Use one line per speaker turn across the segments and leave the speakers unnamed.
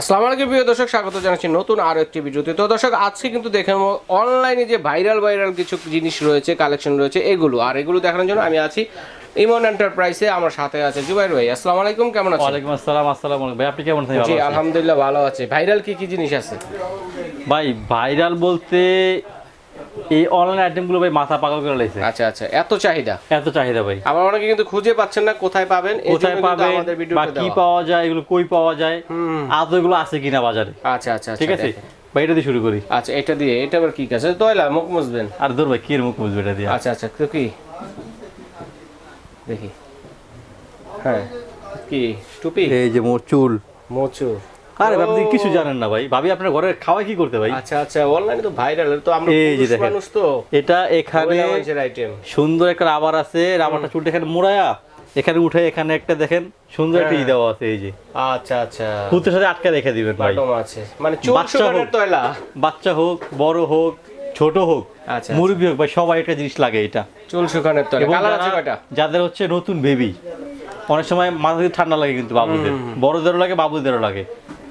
আসসালামু আলাইকুম প্রিয় দর্শক স্বাগত জানাচ্ছি নতুন আরও একটি ভিডিওতে। তো দর্শক আজকে কিন্তু দেখে নেব অনলাইনে যে ভাইরাল ভাইরাল কিছু জিনিস রয়েছে কালেকশন রয়েছে এগুলো। আর এগুলো দেখানোর জন্য আমি আছি ইমন এন্টারপ্রাইজে আমার সাথে আছে জুবাইর ভাই। আসসালামু আলাইকুম কেমন আছেন?
ওয়ালাইকুম আসসালাম আসসালামু আলাইকুম। ভাই আপনি কেমন আছেন?
জি আলহামদুলিল্লাহ ভালো আছে। ভাইরাল কি কি জিনিস আছে?
ভাই ভাইরাল বলতে এই অনলাইন আইটেমগুলো ভাই মাথা পাগল করে লাইছে।
আচ্ছা আচ্ছা। এত চাহিদা?
এত চাহিদা ভাই।
আবার অনেকে কিন্তু খুঁজে পাচ্ছেন না কোথায় পাবেন
কোথায় পাবেন বা কি পাওয়া যায় এগুলো কই পাওয়া যায় আদৌ এগুলো আছে কিনা বাজারে?
আচ্ছা আচ্ছা
ঠিক
আচ্ছা,
আছে ভাই এটা দিয়ে শুরু করি।
আচ্ছা এটা দিয়ে এটা আবার কি কাছে তয়লা মুখ মুছবেন।
আর ধর ভাই কি মুখ বুঝবে এটা দিয়ে?
আচ্ছা আচ্ছা তো কি? দেখি। হ্যাঁ কি টুপি?
এই যে মোর চুল।
মোচু
আরে আপনি কিছু জানেন না ভাই। ভাবি আপনার ঘরে খাওয়া কি করতে ভাই?
আচ্ছা আচ্ছা অনলাইনে তো ভাইরাল তো আমরা
এই যে
পুরুষ
দেখেন।
মানুষ তো।
এটা এখানে সুন্দর একটা রাবার আছে রাবারটা চুলটা এখানে মোড়ায়া। এখানে উঠে এখানে একটা দেখেন সুন্দর একটা ই
হ্যাঁ।
দেওয়া আছে এই যে।
আচ্ছা আচ্ছা।
সাথে আটকে রেখে দিবেন ভাই।
আছে। মানে
বাচ্চা হোক। বাচ্চা হোক বড় হোক ছোট হোক
আচ্ছা,
মুরব্বী হোক ভাই সবাই একটা জিনিস লাগে এটা।
চুল শুকানোর কালার আছে কয়টা?
যাদের হচ্ছে নতুন বেবি অনেক সময় মাথা ঠান্ডা লাগে কিন্তু বাবুদের। বড়দেরও লাগে বাবুদেরও লাগে।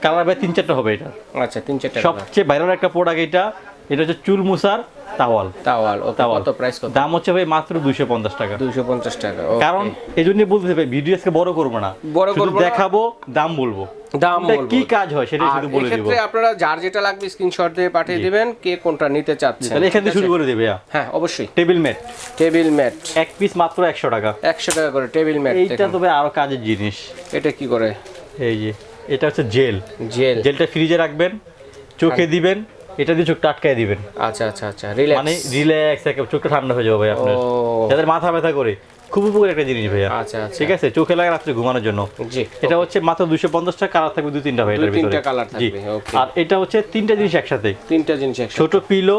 কালার ভাই তিন চারটা হবে এটা।
আচ্ছা তিন চারটা
সবচেয়ে ভাইরাল একটা প্রোডাক্ট এটা এটা হচ্ছে চুল মুসার তাওয়াল।
তাওয়াল ও
তাওয়াল।
কত প্রাইস কত?
দাম হচ্ছে ভাই মাত্র দুইশো পঞ্চাশ টাকা।
250 টাকা
কারণ এই জন্যই বলতে ভাই ভিডিও আজকে বড় করব না।
বড় করব
দেখাবো দাম বলব।
দাম
কি কাজ হয় সেটা শুধু বলে দিব।
আপনারা যার যেটা লাগবে স্ক্রিনশট দিয়ে পাঠিয়ে দিবেন কে কোনটা নিতে চাচ্ছেন
তাহলে এখান থেকে শুরু করে দেবে
হ্যাঁ অবশ্যই।
টেবিল ম্যাট
টেবিল ম্যাট
এক পিস মাত্র একশো টাকা।
একশো টাকা করে টেবিল ম্যাট
এইটা তবে আরও কাজের জিনিস।
এটা কি করে?
এই যে। এটা হচ্ছে জেল।
জেল।
জেলটা ফ্রিজে রাখবেন চোখে দিবেন এটা দিয়ে চোখটা আটকায় দিবেন।
আচ্ছা আচ্ছা আচ্ছা রিল্যাক্স
মানে রিল্যাক্স একেবারে চোখটা ঠান্ডা হয়ে যাবে ভাই আপনার। যাদের মাথা ব্যথা করে খুব উপকার একটা জিনিস ভাইয়া।
আচ্ছা আচ্ছা।
ঠিক আছে? চোখে লাগে রাত্রে ঘুমানোর জন্য।
জি।
এটা হচ্ছে মাত্র দুশো পঞ্চাশ টাকা কালার থাকবে দুই তিনটা ভাই এটার ভিতরে
তিনটা কালার
জি।
থাকবে ওকে
আর এটা হচ্ছে তিনটা জিনিস একসাথে।
তিনটা জিনিস একসাথে।
ছোট পিলো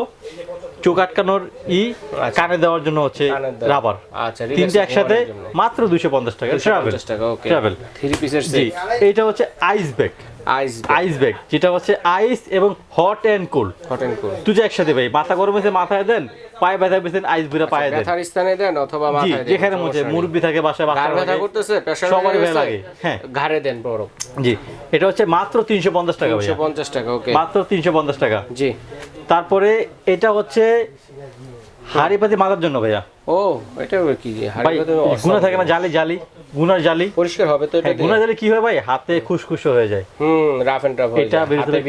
চোখ আটকানোর ই
আচ্ছা।
কানে দেওয়ার জন্য হচ্ছে রাবার।
আচ্ছা
তিনটা একসাথে মাত্র দুশো পঞ্চাশ টাকা। ট্রাভেল
250 টাকা ওকে
ট্রাভেল
থ্রি পিসের
জি এইটা হচ্ছে আইস ব্যাগ
আইস
আইস ব্যাগ যেটা হচ্ছে আইস এবং hot and cold
hot and cold
দুটো একসাথে ভাই মাথা গরম হয়েছে মাথায় দেন পায়ে ব্যথা পেয়েছেন আইস বুড়া পায়ে দেন।
ব্যথার স্থানে দেন অথবা মাথায় দেন
যেখানে মুরব্বি থাকে বাসায় বাচ্চা
ঘাড় ব্যথা করতেছে প্রেসার
সবারই লাগে হ্যাঁ।
ঘাড়ে দেন বড়।
জি এটা হচ্ছে মাত্র তিনশো পঞ্চাশ টাকা ভাইয়া।
250 টাকা ওকে
মাত্র তিনশো পঞ্চাশ টাকা।
জি।
তারপরে এটা হচ্ছে হাড়ি পাতি মাথার জন্য ভাইয়া।
ও এটা কি হাড়ি awesome।
গুণা থাকে না জালি জালি গুনার জালি।
পরিষ্কার হবে তো এটা
হ্যাঁ গুনার জালি কি হয় ভাই? হাতে খুশখুশ হয়ে যায়।
হুম রাফ এন্ড টাফ হয়ে
এটা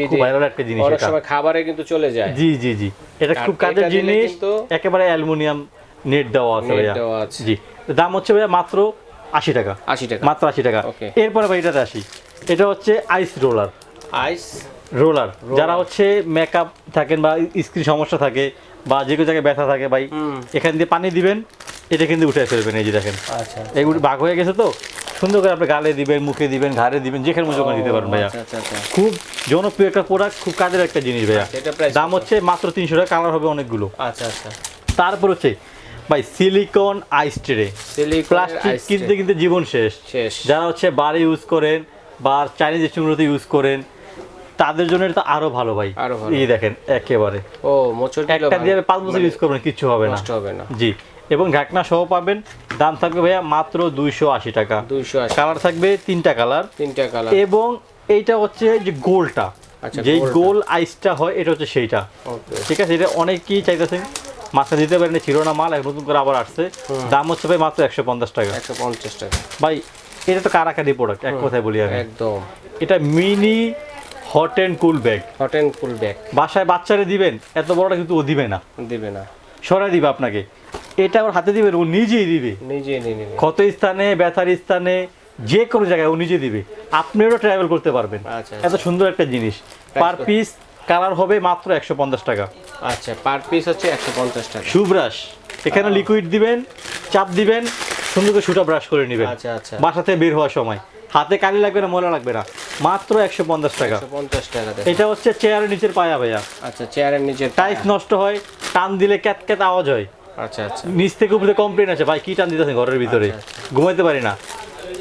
খুব ভাইরাল একটা জিনিস
অনেক
এটা।
সময় খাবারে কিন্তু চলে যায়।
জি জি জি। এটা খুব কাজের জিনিস
কিন্তু-
একেবারে অ্যালুমিনিয়াম নেট দেওয়া আছে ভাইয়া।
আছে।
জি। দাম হচ্ছে ভাইয়া মাত্র আশি টাকা।
80 টাকা।
মাত্র আশি টাকা. এরপরে ভাই এটাতে আসি। এটা হচ্ছে আইস রোলার
আইস
রোলার। যারা হচ্ছে মেকআপ থাকেন বা স্কিন সমস্যা থাকে বা যে কোনো জায়গায় ব্যথা থাকে ভাই এখান দিয়ে পানি দিবেন এটা কিন্তু উঠে ফেলবেন এই যে দেখেন।
আচ্ছা
এগুলো ভাগ হয়ে গেছে তো সুন্দর করে আপনি গালে দিবেন মুখে দিবেন ঘাড়ে দিবেন যেখানে ওখানে দিতে পারেন ভাইয়া।
আচ্ছা আচ্ছা আচ্ছা।
খুব জনপ্রিয় একটা প্রোডাক্ট খুব কাজের একটা জিনিস ভাইয়া। দাম হচ্ছে মাত্র তিনশো টাকা কালার হবে অনেকগুলো।
আচ্ছা আচ্ছা।
তারপর হচ্ছে ভাই সিলিকন আইস ট্রে প্লাস্টিক কিনতে কিনতে জীবন শেষ।
শেষ।
যারা হচ্ছে বাড়ি ইউজ করেন বা চাইনিজ রেস্টুরেন্টগুলোতে ইউজ করেন তাদের জন্য এটা আরও ভালো ভাই। এই দেখেন একেবারে।
ও মোচড়
একটা দিয়ে পাঁচ বছর ইউজ করবেন কিচ্ছু হবে না।
হবে না।
জি। এবং ঢাকনা সহ পাবেন দাম থাকবে ভাইয়া মাত্র দুইশো আশি টাকা।
280
কালার থাকবে তিনটা কালার।
তিনটা কালার।
এবং এইটা হচ্ছে যে গোলটা।
আচ্ছা,
যেই গোল আইসটা হয় এটা হচ্ছে সেইটা। ঠিক আছে এটা অনেকেই চাইতেছেন মাথা দিতে পারেন ছিল না মাল নতুন করে আবার আসছে। দাম হচ্ছে ভাই মাত্র একশো পঞ্চাশ টাকা।
150 টাকা।
ভাই এটা তো কারাকারি প্রোডাক্ট এক কথায় বলি আমি।
একদম।
এটা mini hot and cool bag
hot and cool bag
বাসায় বাচ্চারে দিবেন এত বড়টা কিন্তু ও দিবে না।
দিবে না।
সরাই দিবে আপনাকে। এটা ওর হাতে দিবেন ও নিজেই দিবে।
নিজে নিয়ে
ক্ষত স্থানে ব্যথার স্থানে যে কোনো জায়গায় ও নিজে দিবে। আপনিও ট্রাভেল করতে পারবেন।
আচ্ছা
এত সুন্দর একটা জিনিস। পার পিস কালার হবে মাত্র একশো পঞ্চাশ টাকা।
আচ্ছা পার পিস হচ্ছে 150 টাকা।
সুব্রাশ। এখানে লিকুইড দিবেন চাপ দিবেন সুন্দর করে সুটা ব্রাশ করে নেবেন।
আচ্ছা আচ্ছা।
বাসাতে বের হওয়ার সময়। হাতে কালি লাগবে না ময়লা লাগবে না। মাত্র একশো পঞ্চাশ টাকা।
150 টাকা
এটা হচ্ছে চেয়ারের নিচের পায়া ভাইয়া।
আচ্ছা চেয়ারের নিচে
টাইস নষ্ট হয় টান দিলে ক্যাত ক্যাত আওয়াজ হয়।
আচ্ছা আচ্ছা।
নিচ থেকে উপরে কমপ্লেন আছে ভাই কি টান দিতেছেন ঘরের ভিতরে?
আচ্ছা,
ঘুমাইতে পারি না।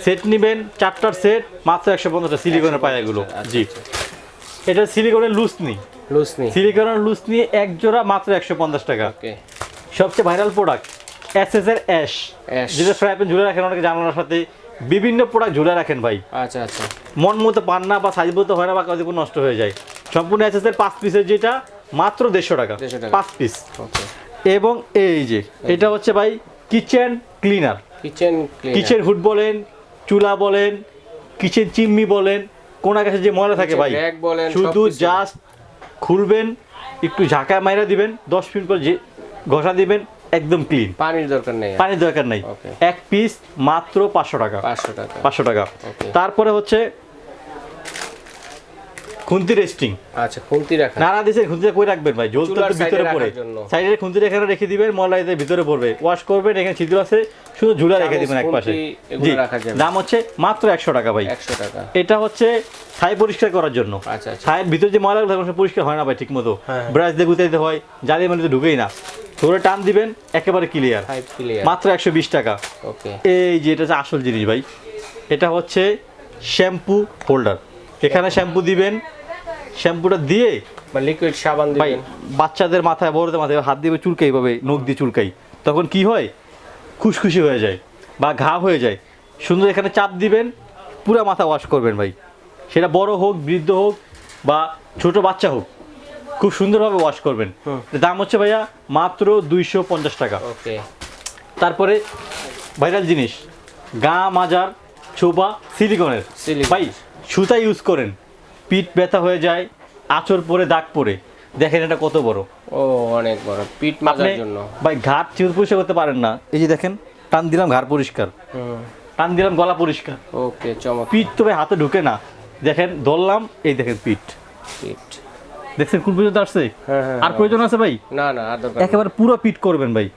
সেট নিবেন চারটার সেট মাত্র একশো পঞ্চাশটা সিলিকনের পায়াগুলো।
আচ্ছা,
জি। এটা সিলিকনের লুজ নি।
লুজ নি।
সিলিকনের লুজ নিয়ে এক জোড়া মাত্র একশো পঞ্চাশ টাকা। সবচেয়ে ভাইরাল প্রোডাক্ট এস এস এর অ্যাশ যেটা ফ্রাই প্যান ঝুলে রাখেন অনেকে জানালার সাথে বিভিন্ন প্রোডাক্ট ঝুলে রাখেন ভাই।
আচ্ছা আচ্ছা।
মন মতো পান না বা সাইজ মতো হয় না বা কাজে কোনো নষ্ট হয়ে যায়। সম্পূর্ণ এসএসের পাঁচ পিসের যেটা মাত্র দেড়শো টাকা। পাঁচ পিস এবং এই যে এটা হচ্ছে ভাই kitchen cleaner
kitchen
kitchen hood বলেন চুলা বলেন কিচেন চিমনি বলেন কোনা কাছে যে ময়লা থাকে ভাই শুধু জাস্ট খুলবেন একটু ঝাঁকা মাইরা দিবেন দশ মিনিট পর যে ঘষা দিবেন একদম ক্লিন
পানির দরকার নেই।
পানির দরকার নাই. এক পিস মাত্র পাঁচশো টাকা।
পাঁচশো টাকা।
পাঁচশো টাকা। তারপরে হচ্ছে খুন্তি রেস্টিং
আচ্ছা খুলতি রাখা।
নাড়া দিয়েছে খুন্তিটা কই রাখবেন ভাই? জল তো ভিতরে পড়ে। সাইডে খুন্তিটা এখানে রেখে দিবেন এদের ভিতরে পড়বে। ওয়াশ করবেন এখানে ছিদ্র আছে শুধু ঝুলা রেখে দিবেন এক পাশে। জি। দাম হচ্ছে মাত্র একশো টাকা ভাই।
একশো টাকা।
এটা হচ্ছে ছাই পরিষ্কার করার জন্য।
আচ্ছা আচ্ছা।
ছায়ের ভিতরে যে ময়লাগুলো থাকে পরিষ্কার হয় না ভাই ঠিক মতো।
হ্যাঁ।
ব্রাশ দিয়ে গুঁতে দিতে হয় জালিয়ে মানে ঢুকেই না। ধরে টান দিবেন একেবারে ক্লিয়ার মাত্র একশো বিশ টাকা। এই যে এটা আসল জিনিস ভাই এটা হচ্ছে শ্যাম্পু হোল্ডার। এখানে শ্যাম্পু দিবেন শ্যাম্পুটা দিয়ে
বা লিকুইড সাবান
ভাই
দিবেন।
বাচ্চাদের মাথায় বড়দের মাথায় হাত দিয়ে চুলকাই পাবে নখ দিয়ে চুলকাই। তখন কি হয়? খুশখুশি হয়ে যায় বা ঘা হয়ে যায়। সুন্দর এখানে চাপ দিবেন পুরো মাথা ওয়াশ করবেন ভাই। সেটা বড় হোক বৃদ্ধ হোক বা ছোট বাচ্চা হোক। খুব সুন্দরভাবে ওয়াশ করবেন। দাম হচ্ছে ভাইয়া মাত্র দুইশো পঞ্চাশ টাকা।
ওকে
তারপরে ভাইরাল জিনিস গা মাজার ছোপা সিলিকনের। ভাই সুতা ইউজ করেন পিঠ ব্যথা হয়ে যায় আঁচড় পরে দাগ পরে। দেখেন এটা কত বড়।
ও অনেক বড় পিট মাজার জন্য।
ভাই ঘাট চির পরিষ্কার করতে পারেন না। এই যে দেখেন টান দিলাম ঘাড় পরিষ্কার। টান দিলাম গলা পরিষ্কার।
ওকে চমৎকার।
পিঠ তো ভাই হাতে ঢুকে না। দেখেন ধরলাম এই দেখেন পিঠ।
পিট
দেখছেন কোন পর্যন্ত আসছে?
হ্যাঁ হ্যাঁ
আর প্রয়োজন আছে ভাই?
না না আর দরকার
একেবারে পুরো পিঠ করবেন ভাই।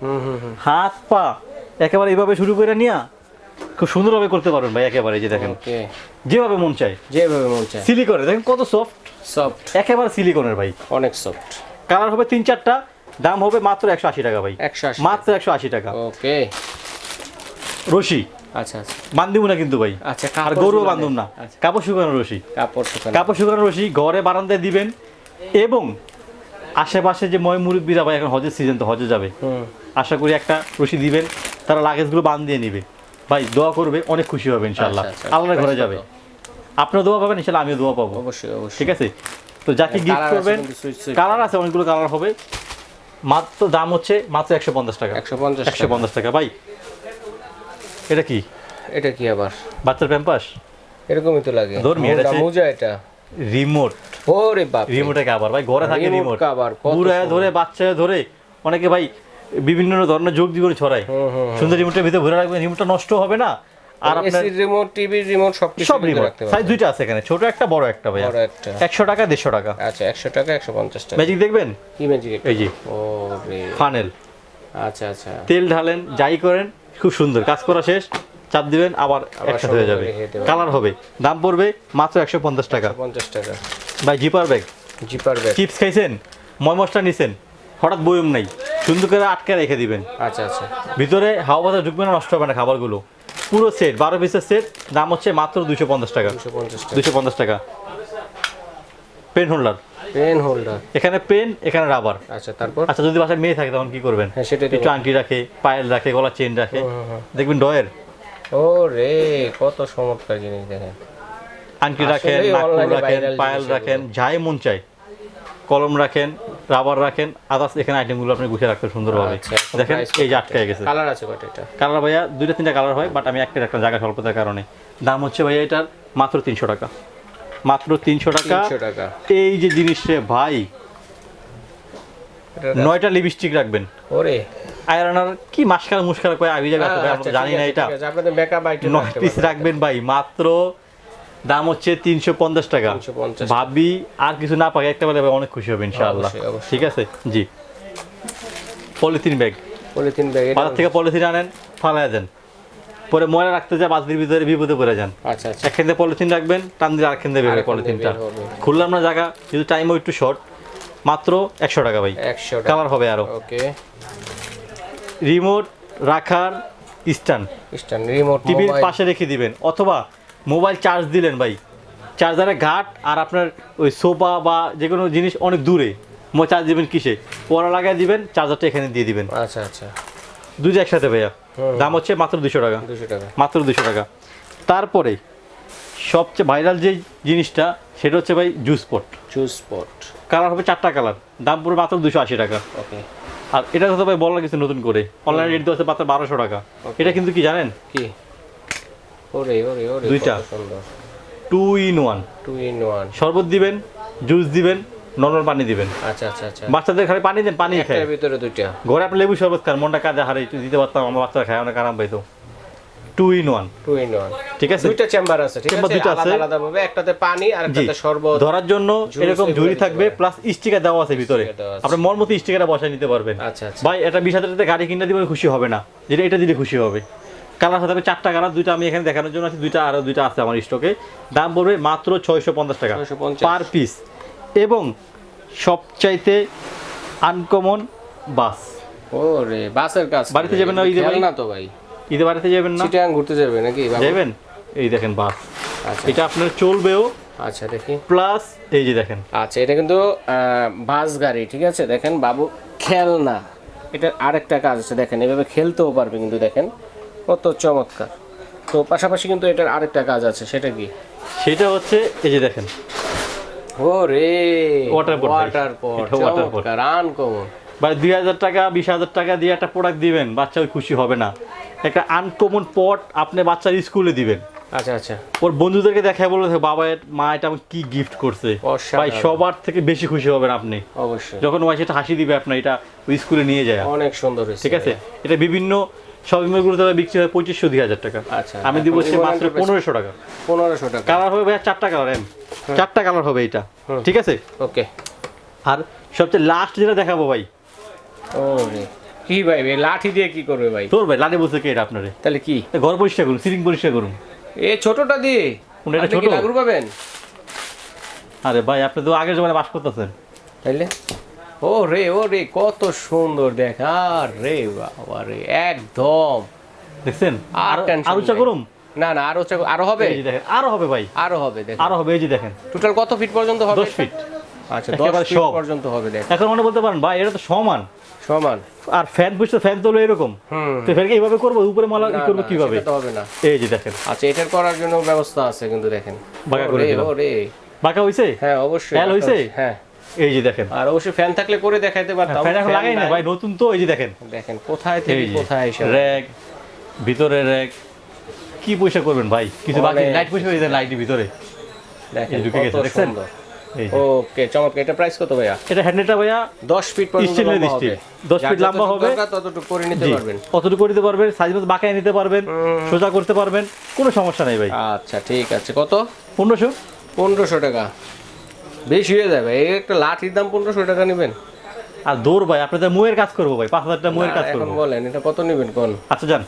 হাত পা একেবারে এইভাবে শুরু করে নিয়া খুব সুন্দরভাবে করতে পারবেন ভাই একেবারে যে দেখেন। যেভাবে মন চায়।
যেভাবে মন চায়।
সিলিকনের দেখেন কত সফট
সফট
একেবারে সিলিকনের ভাই।
অনেক সফট
কালার হবে তিন চারটা দাম হবে মাত্র একশো আশি টাকা ভাই।
একশো আশি।
মাত্র একশো আশি টাকা।
ওকে।
রশি।
আচ্ছা আচ্ছা।
বান্ধিব না কিন্তু ভাই।
আচ্ছা
আর গরু বান্ধব না।
আচ্ছা।
কাপড় শুকানো রশি।
কাপড় শুকানো
কাপড় শুকানো রশি ঘরে বারান্দায় দিবেন। এবং আশেপাশে যে ময় মুরব্বীরা ভাই এখন হজের সিজন তো হজে যাবে। আশা করি একটা রশি দিবেন তারা লাগেজগুলো বান দিয়ে নিবে। ভাই দোয়া করবে অনেক খুশি হবে ইনশাল্লাহ
আচ্ছা, আচ্ছা।
আল্লাহর ঘরে যাবে? আপনার দোয়া পাবেন ইনশাল্লাহ আমিও দোয়া পাবো।
অবশ্যই অবশ্যই।
ঠিক আছে? তো যাকে গিফট করবেন
switch switch।
কালার আছে অনেকগুলো কালার হবে। মাত্র দাম হচ্ছে মাত্র একশো পঞ্চাশ টাকা।
একশো পঞ্চাশ
একশো পঞ্চাশ টাকা। ভাই এটা কি?
এটা কি আবার?
বাচ্চার প্যাম্পাস
এরকমই তো লাগে।
ধর্মী, এটা
মোজা এটা।
রিমোট
ওরে বাপ
রিমোটে কাবার ভাই ঘরে থাকে রিমোট বুড়ায় ধরে বাচ্চায় ধরে অনেকে ভাই বিভিন্ন ধরনের যোগ জীবনে ছড়ায়।
হুম হুম
সুন্দর রিমোটের ভিতরে ঘুরে রাখবেন রিমোটটা নষ্ট হবে না। আর আপনার
রিমোট টিভি রিমোট সব কিছু
সব রিমোট সাইজ দুইটা আছে এখানে ছোট একটা বড় একটা ভাই
বড় একটা।
একশো টাকা দেড়শো টাকা।
আচ্ছা একশো টাকা একশো পঞ্চাশ টাকা।
ম্যাজিক দেখবেন?
কি ম্যাজিক
এই
ও রে
ফানেল
আচ্ছা আচ্ছা।
তেল ঢালেন যাই করেন খুব সুন্দর। কাজ করা শেষ। চাপ দিবেন আবার একসাথে হয়ে যাবে। কালার হবে। দাম পড়বে মাত্র একশো পঞ্চাশ টাকা।
পঞ্চাশ টাকা।
ভাই zipper bag
zipper bag
chips খাইছেন? ময় মশলা নিছেন? হঠাৎ বয়ম নাই। সুন্দর করে আটকে রেখে দিবেন।
আচ্ছা আচ্ছা।
ভিতরে হাওয়া বাতাস ঢুকবে না নষ্ট হবে না খাবারগুলো। পুরো সেট বারো পিসের সেট দাম হচ্ছে মাত্র দুশো পঞ্চাশ টাকা।
দুশো পঞ্চাশ টাকা।
পেন হোল্ডার
পেন হোল্ডার
এখানে পেন এখানে রাবার
আচ্ছা তারপর?
আচ্ছা যদি বাসায় মেয়ে থাকে তখন কি করবেন?
হ্যাঁ সেটাই তো।
একটু আংটি রাখে পায়েল রাখে গলার চেন রাখে।
হুম, হুম, হুম।
দেখবেন ডয়ের।
ও রে কত চমৎকার জিনিস দেখেন।
আংটি রাখেন নাকফুল রাখেন পায়েল রাখেন যাই মন চাই কলম রাখেন রাবার রাখেন আদার্স এখানে আইটেমগুলো আপনি গুছিয়ে রাখবেন সুন্দরভাবে।
আচ্ছা,
দেখেন এই যে
কত?
আটকায় গেছে।
কালার আছে কয়টা এটা?
কালার ভাইয়া দুইটা তিনটা কালার হয় বাট আমি একটা একটা জায়গা স্বল্পতার কারণে। দাম হচ্ছে ভাইয়া এটার মাত্র তিনশো টাকা। মাত্র তিনশো টাকা। এই যে জিনিসটা ভাই
এটা
নয়টা লিপস্টিক রাখবেন।
ওরে।
আয়রনার কি মাসকাল মুস্কাল কয়ে আবি যাবে
আচ্ছা,
আমরা জানি না এটা।
আপনাদের মেকআপ আইটেম
নয় পিস রাখবেন ভাই মাত্র দাম হচ্ছে তিনশো পঞ্চাশ টাকা।
350
ভাবি আর কিছু না পাই একটা বলে অনেক খুশি হবে ইনশাআল্লাহ। ঠিক আছে? জি। Polythene bag.
পলিথিন ব্যাগ
বাজার থেকে পলিথিন আনেন ফালায় দেন। পরে ময়লা রাখতে যায় বালতির ভিতরে বিপদে পড়ে যান।
আচ্ছা আচ্ছা।
একখান পলিথিন রাখবেন টান দিয়ে আরেকখান দিয়ে পলিথিনটা। খুললাম না জায়গা কিন্তু টাইমও একটু শর্ট মাত্র একশো টাকা ভাই।
একশো টাকা।
কালার হবে আরও।
ওকে
রিমোট রাখার স্ট্যান্ড।
স্ট্যান্ড রিমোট
টিভির পাশে রেখে দিবেন। অথবা মোবাইল চার্জ দিলেন ভাই। চার্জারের ঘাট আর আপনার ওই সোফা বা যে কোনো জিনিস অনেক দূরে। মোবাইল চার্জ দিবেন কিসে? পড়া লাগায় দিবেন চার্জারটা এখানে দিয়ে দিবেন।
আচ্ছা আচ্ছা।
দুটো একসাথে ভাইয়া। দাম হচ্ছে মাত্র দুশো টাকা।
দুশো টাকা।
মাত্র দুশো টাকা। তারপরে সবচেয়ে ভাইরাল যে জিনিসটা সেটা হচ্ছে ভাই juice pot
juice spot
colour হবে চারটা কালার দাম পড়বে মাত্র দুশো আশি টাকা।
ওকে
আর এটা কথা ভাই বলার কিছু নতুন করে। অনলাইন রেট দেওয়া মাত্র বারোশো টাকা। এটা কিন্তু কি জানেন?
কি? ওরে ওরে ওরে
দুইটা। Two in one
two in one
শরবত দিবেন জুস দিবেন নর্মাল পানি দিবেন।
আচ্ছা আচ্ছা আচ্ছা।
বাচ্চাদের খালি পানি দেন পানি খায়।
ভিতরে দুইটা।
ঘরে আপনি লেবু শরবত খান মনটা কাজে হারে একটু দিতে পারতাম আমার বাচ্চারা খায় অনেক আরাম পাইতো। Two in one
two in one
ঠিক আছে?
দুইটা চেম্বার আছে ঠিক আছে?
দুইটা আছে।
আলাদা ভাবে একটাতে পানি আর একটাতে শরবত
ধরার জন্য এরকম ঝুড়ি থাকবে প্লাস স্টিকার দেওয়া আছে ভিতরে। আপনার মন মতো স্টিকারটা বসায় নিতে পারবেন।
আচ্ছা আচ্ছা।
ভাই এটা বিশ হাজার গাড়ি কিনে দিবেন খুশি হবে না। যেটা এটা দিলে খুশি হবে। কালার হতে হবে চারটা কালার দুইটা আমি এখানে দেখানোর জন্য আছে দুইটা আরও দুইটা আছে আমার স্টকে দাম পড়বে মাত্র ছয়শো পঞ্চাশ টাকা
650
পার পিস এবং সবচাইতে আনকমন বাস
ওরে বাসের কাজ
বাড়িতে যাবেন না
তো ভাই।
ঈদে বাড়িতে যাবেন না?
চিটাং ঘুরতে যাবে নাকি
যাবেন? এই দেখেন বাস।
আচ্ছা।
এটা আপনার চলবেও।
আচ্ছা দেখি।
প্লাস এই যে দেখেন।
আচ্ছা এটা কিন্তু বাস গাড়ি ঠিক আছে? দেখেন বাবু খেলনা। এটার আরেকটা কাজ আছে দেখেন এভাবে খেলতেও পারবে কিন্তু দেখেন। কত চমৎকার। তো পাশাপাশি কিন্তু এটার আরেকটা কাজ আছে সেটা কি?
সেটা হচ্ছে এই যে দেখেন।
ও রে
ভাই।
ওয়াটার পট চমৎকার আনকমন
বা দুই হাজার টাকা বিশ হাজার টাকা দিয়ে একটা প্রোডাক্ট দিবেন বাচ্চা খুশি হবে না। একটা আনকমন পট আপনি বাচ্চার স্কুলে দিবেন।
আচ্ছা আচ্ছা।
ওর বন্ধুদেরকে দেখায় বলবে বাবা মা এটা আমাকে কি গিফট করছে। ভাই সবার থেকে বেশি খুশি হবেন আপনি।
অবশ্যই।
যখন ওই সেটা হাসি দিবে আপনার এটা ওই স্কুলে নিয়ে যায়।
অনেক সুন্দর
ঠিক আছে? এটা বিভিন্ন শপিং মলগুলোতে বিক্রি হয় পঁচিশশো দুই হাজার টাকা।
আচ্ছা
আমি দিব হচ্ছে মাত্র পনেরোশো টাকা।
পনেরোশো টাকা।
কালার হবে ভাই চারটা কালার এম চারটা কালার হবে এটা। ঠিক আছে?
ওকে
আর সবচেয়ে লাস্ট যেটা দেখাবো ভাই।
ও রে কি ভাই ভাই লাঠি দিয়ে কি করবে ভাই?
তোর ভাই লাঠি বলছে কে এটা আপনারে?
তাহলে কি?
ঘর পরিষ্কার করুন সিলিং পরিষ্কার করুন।
এ ছোটটা দিয়ে।
কোনটা ছোট?
লাগুর পাবেন?
আরে ভাই আপনি তো আগের জমানে বাস করতেছেন।
তাইলে? ও রে ও রে কত সুন্দর দেখ। আর রে বাবা রে একদম।
দেখছেন?
আর
আর উঁচা
নাই। না না আরও আরও হবে?
এই দেখেন আরও হবে ভাই।
আরও হবে দেখ
আরও হবে এই যে দেখেন।
টোটাল কত ফিট পর্যন্ত হবে
দশ ফিট
আচ্ছা 10 ফিট পর্যন্ত হবে দেখ
এখন মনে বলতে পারেন ভাই এটা তো সমান।
সমান।
আর ফ্যান বুঝতে ফ্যান তো এরকম? তো ফ্যানকে এইভাবে করব? উপরে মালা করব কীভাবে?
হবে না।
এই যে দেখেন।
আচ্ছা এটার করার জন্য ব্যবস্থা আছে কিন্তু দেখেন।
বাঁকা করে
রে,
দিলাম।
ও রে
বাঁকা হইছে?
হ্যাঁ অবশ্যই
ফ্যান হইছে?
হ্যাঁ।
এই যে দেখেন।
আর অবশ্যই ফ্যান থাকলে করে দেখাইতে পারতাম
ফ্যান এখন লাগাই না ভাই নতুন তো এই যে দেখেন।
দেখেন কোথায় থেকে কোথায় এসে
র্যাক ভিতরে র্যাক কি পয়সা করবেন ভাই? কিছু বাকি লাইট পয়সা হয়ে যায় লাইটের ভিতরে।
দেখেন
ঢুকে গেছে, দেখছেন?
ওকে চমৎকার। এটা প্রাইস কত ভাইয়া?
এটা হ্যান্ডেলটা ভাইয়া
10 ফিট লম্বা হবে।
10 ফিট লম্বা হবে।
ততটুকু করে নিতে পারবেন।
কতটুকু করে দিতে পারবেন সাইজ মতো বাঁকায় নিতে পারবেন সোজা করতে পারবেন কোনো সমস্যা নেই ভাই।
আচ্ছা ঠিক আছে। কত?
পনেরোশো।
পনেরোশো টাকা। বেশি হয়ে যাবে। এই একটা লাঠির দাম পনেরোশো টাকা নেবেন।
আর দৌড় ভাই আপনাদের মুয়ের কাজ করব ভাই পাঁচ হাজার টাকা মুয়ের কাজ
এখন
করব।
বলেন এটা কত নেবেন কোন?
আচ্ছা যান।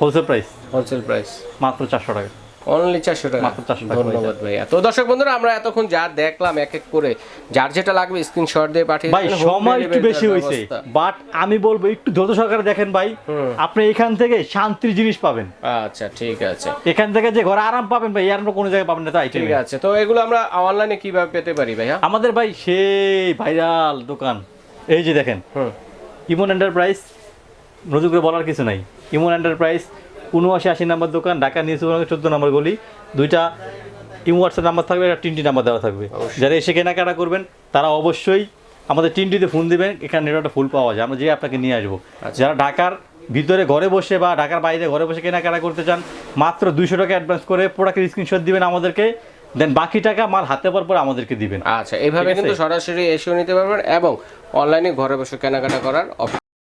হোলসেল প্রাইস
হোলসেল প্রাইস
মাত্র চারশো টাকা।
অনলি চারশো টাকা।
মাত্র 400
ধন্যবাদ ভাইয়া। তো দর্শক বন্ধুরা আমরা এতক্ষণ যা দেখলাম এক এক করে যার যেটা লাগবে স্ক্রিনশট দিয়ে পাঠিয়ে
ভাই সময় একটু বেশি হয়েছে। বাট আমি বলব একটু ধৈর্য সহকারে দেখেন ভাই আপনি এখান থেকে শান্তির জিনিস পাবেন।
আচ্ছা ঠিক আছে।
এখান থেকে যে ঘরে আরাম পাবেন ভাই আর কোনো জায়গায় পাবেন না তাই
ঠিক আছে। তো এগুলো আমরা অনলাইনে কীভাবে পেতে পারি ভাইয়া?
আমাদের ভাই সেই ভাইরাল দোকান। এই যে দেখেন ইমন এন্টারপ্রাইজ নতুন বলার কিছু নাই। ইমন এন্টারপ্রাইজ উনআশি আশি নাম্বার দোকান ঢাকা নিউ সুপার চোদ্দ নম্বর গলি। দুইটা ইমো হোয়াটসঅ্যাপ নাম্বার থাকবে একটা তিনটি নাম্বার দেওয়া থাকবে। যারা এসে কেনাকাটা করবেন তারা অবশ্যই আমাদের তিনটিতে ফোন দিবেন এখানে নেটওয়ার্কটা ফুল পাওয়া যায়। আমরা যে আপনাকে নিয়ে আসব। যারা ঢাকার ভিতরে ঘরে বসে বা ঢাকার বাইরে ঘরে বসে কেনাকাটা করতে চান মাত্র দুইশো টাকা অ্যাডভান্স করে প্রোডাক্টের স্ক্রিনশট দিবেন আমাদেরকে দেন বাকি টাকা মাল হাতে পাওয়ার পর আমাদেরকে দিবেন।
আচ্ছা এইভাবে? কিন্তু সরাসরি এসেও নিতে পারবেন এবং অনলাইনে ঘরে বসে কেনাকাটা করার